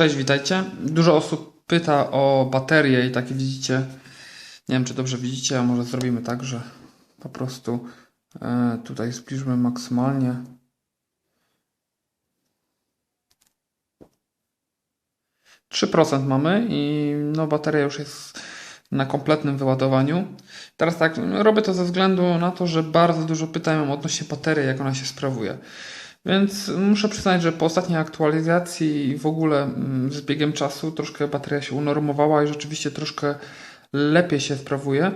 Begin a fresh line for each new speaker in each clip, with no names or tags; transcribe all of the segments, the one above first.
Cześć, witajcie. Dużo osób pyta o baterie i takie widzicie. Nie wiem, czy dobrze widzicie, a może zrobimy tak, że po prostu e, tutaj zbliżmy maksymalnie. Trzy procent mamy i no, bateria już jest na kompletnym wyładowaniu. Teraz tak, robię to ze względu na to, że bardzo dużo pytają odnośnie baterii, jak ona się sprawuje. Więc muszę przyznać, że po ostatniej aktualizacji i w ogóle mm, z biegiem czasu troszkę bateria się unormowała i rzeczywiście troszkę lepiej się sprawuje.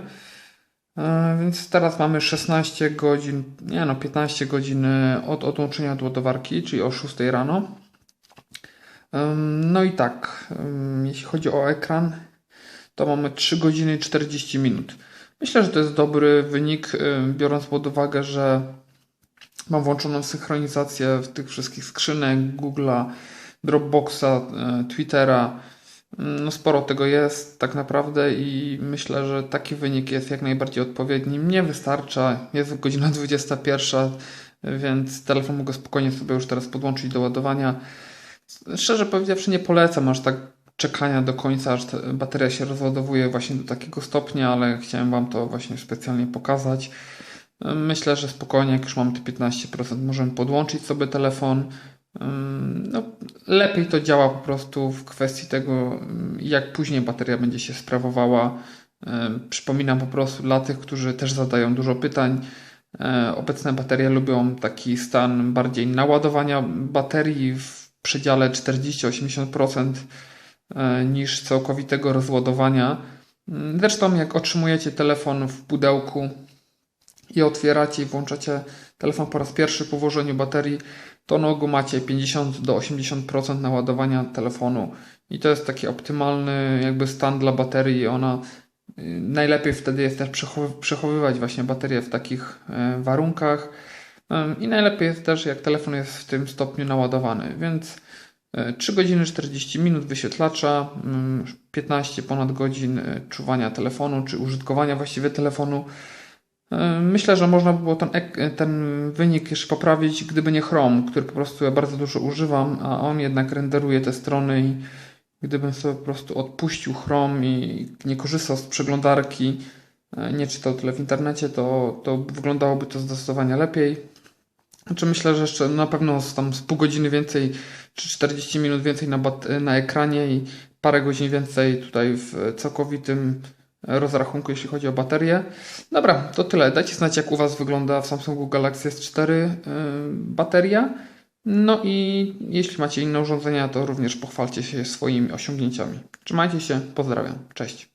E, Więc teraz mamy 16 godzin, nie no, 15 godzin e, od odłączenia od ładowarki, czyli o 6 rano. No i tak, jeśli chodzi o ekran, to mamy 3 godziny i 40 minut. Myślę, że to jest dobry wynik, ym, biorąc pod uwagę, że mam włączoną synchronizację w tych wszystkich skrzynek Google'a, Dropboxa, e, Twittera. No sporo tego jest tak naprawdę i myślę, że taki wynik jest jak najbardziej odpowiedni. Mnie wystarcza, jest godzina 21, więc telefon mogę spokojnie sobie już teraz podłączyć do ładowania. Szczerze powiedziawszy nie polecam aż tak czekania do końca, aż bateria się rozładowuje właśnie do takiego stopnia, ale chciałem Wam to właśnie specjalnie pokazać. Myślę, że spokojnie, jak już mamy te 15%, możemy podłączyć sobie telefon. No, lepiej to działa po prostu w kwestii tego, jak później bateria będzie się sprawowała. Przypominam po prostu dla tych, którzy też zadają dużo pytań. e, Obecne baterie lubią taki stan bardziej naładowania baterii w przedziale 40-80% e, niż całkowitego rozładowania. Zresztą, jak otrzymujecie telefon w pudełku, i otwieracie i włączacie telefon po raz pierwszy po włożeniu baterii, to na ogół macie 50 do 80% naładowania telefonu i to jest taki optymalny jakby stan dla baterii. Ona y, najlepiej wtedy jest też przechowy- przechowywać właśnie baterię w takich e, warunkach Ym, i najlepiej jest też jak telefon jest w tym stopniu naładowany, więc e, 3 godziny 40 minut wyświetlacza, ym, 15 ponad godzin czuwania telefonu czy użytkowania właściwie telefonu. E, Myślę, że można by było ten, ten wynik jeszcze poprawić, gdyby nie Chrome, który po prostu ja bardzo dużo używam, a on jednak renderuje te strony i gdybym sobie po prostu odpuścił Chrome i nie korzystał z przeglądarki, e, nie czytał tyle w internecie, to, to wyglądałoby to zdecydowanie lepiej. Znaczy myślę, że jeszcze na pewno tam z pół godziny więcej, czy 40 minut więcej na, na ekranie i parę godzin więcej tutaj w całkowitym rozrachunku, jeśli chodzi o baterię. Dobra, to tyle. Dajcie znać, jak u Was wygląda w Samsungu Galaxy S4 yy, bateria. No i jeśli macie inne urządzenia, to również pochwalcie się swoimi osiągnięciami. Trzymajcie się, pozdrawiam. Cześć.